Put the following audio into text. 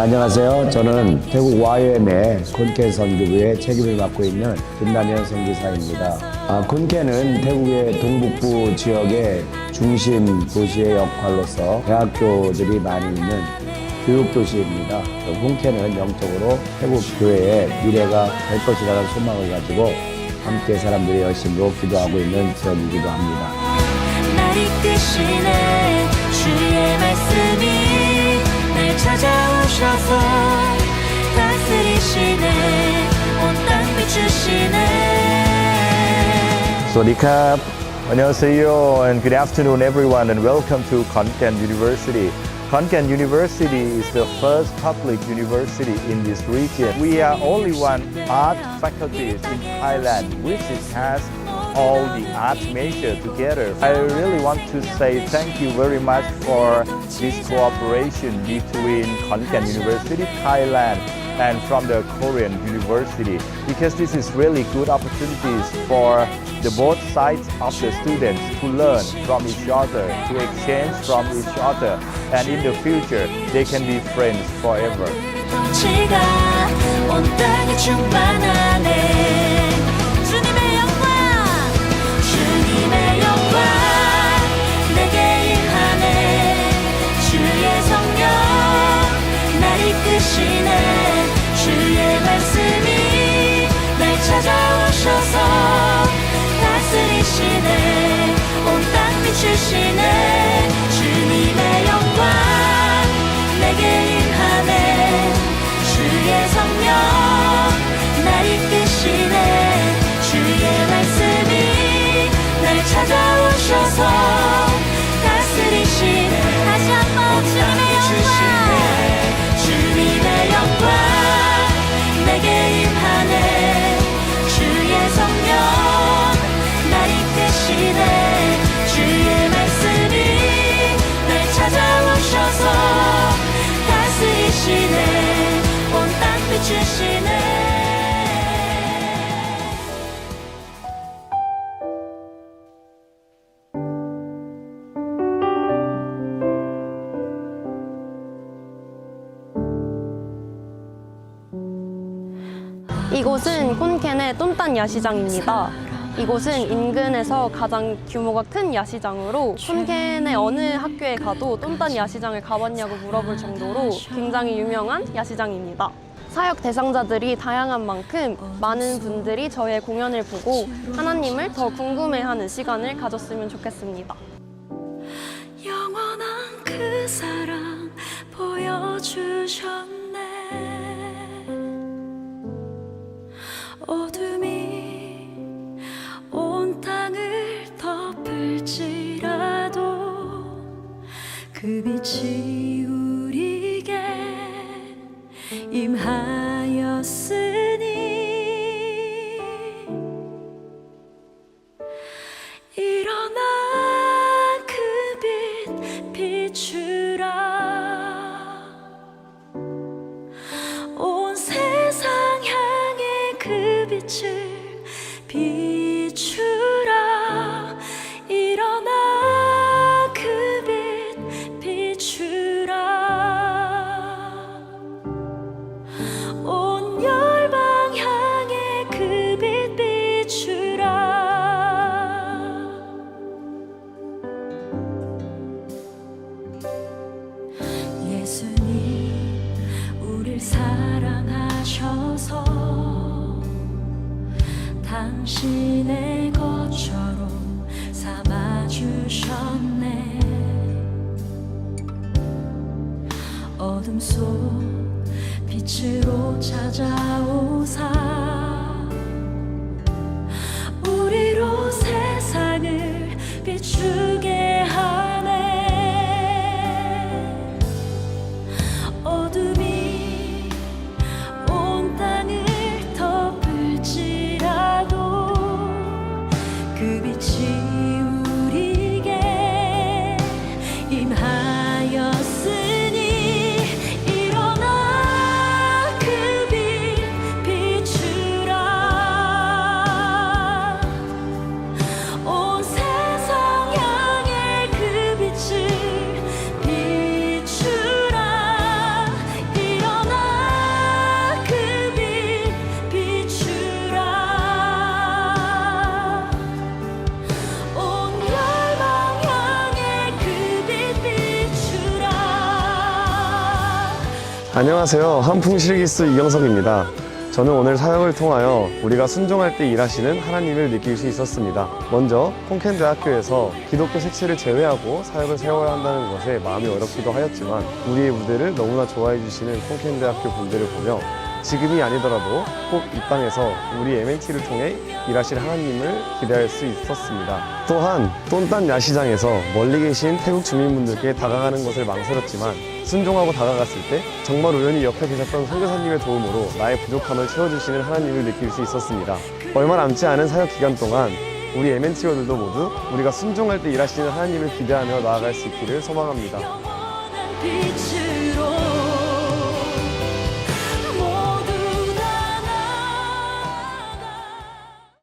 안녕하세요. 저는 태국 YM의 콘케 선교부의 책임을 맡고 있는 김남현 선교사입니다. 아, 콘케는 태국의 동북부 지역의 중심 도시의 역할로서 대학교들이 많이 있는 교육 도시입니다. 콘케는 영적으로 태국 교회의 미래가 될 것이라는 소망을 가지고 함께 사람들이 열심으로 기도하고 있는 지역이기도 합니다. 찾아오셔서 다스리시네. 비추시네. 안녕하세요. And good afternoon everyone and welcome to Konkan University. Konkan University is the first public university in this region. We are only one art faculty in Thailand, which has all the art major together. I really want to say thank you very much for this cooperation between Konkan University Thailand and from the Korean University because this is really good opportunities for the both sides of the students to learn from each other, to exchange from each other, and in the future they can be friends forever. 땅 이곳은 콘켄의 똠딴 야시장입니다. 이곳은 인근에서 가장 규모가 큰 야시장으로 콘켄의 어느 학교에 가도 똠딴 야시장을 가봤냐고 물어볼 정도로 굉장히 유명한 야시장입니다. 사역 대상자들이 다양한 만큼 많은 분들이 저의 공연을 보고 하나님을 더 궁금해하는 시간을 가졌으면 좋겠습니다. 영원한 그 사랑 보여주셨네 그 빛이 우리에게 임하였으니 일어나 그 빛 비추라. 온 세상 향해 그 빛을 비 사랑하셔서 당신의 것처럼 삼아주셨네. 어둠 속 빛으로 찾아오사 우리로 세상 안녕하세요. 한풍실기스 이경석입니다. 저는 오늘 사역을 통하여 우리가 순종할 때 일하시는 하나님을 느낄 수 있었습니다. 먼저 콩켄 대학교에서 기독교 색채를 제외하고 사역을 세워야 한다는 것에 마음이 어렵기도 하였지만 우리의 무대를 너무나 좋아해 주시는 콩켄 대학교 분들을 보며 지금이 아니더라도 꼭 이 땅에서 우리 MNT를 통해 일하실 하나님을 기대할 수 있었습니다. 또한 똔딴 야시장에서 멀리 계신 태국 주민분들께 다가가는 것을 망설였지만 순종하고 다가갔을 때 정말 우연히 옆에 계셨던 선교사님의 도움으로 나의 부족함을 채워주시는 하나님을 느낄 수 있었습니다. 얼마 남지 않은 사역 기간 동안 우리 MNT어들도 모두 우리가 순종할 때 일하시는 하나님을 기대하며 나아갈 수 있기를 소망합니다.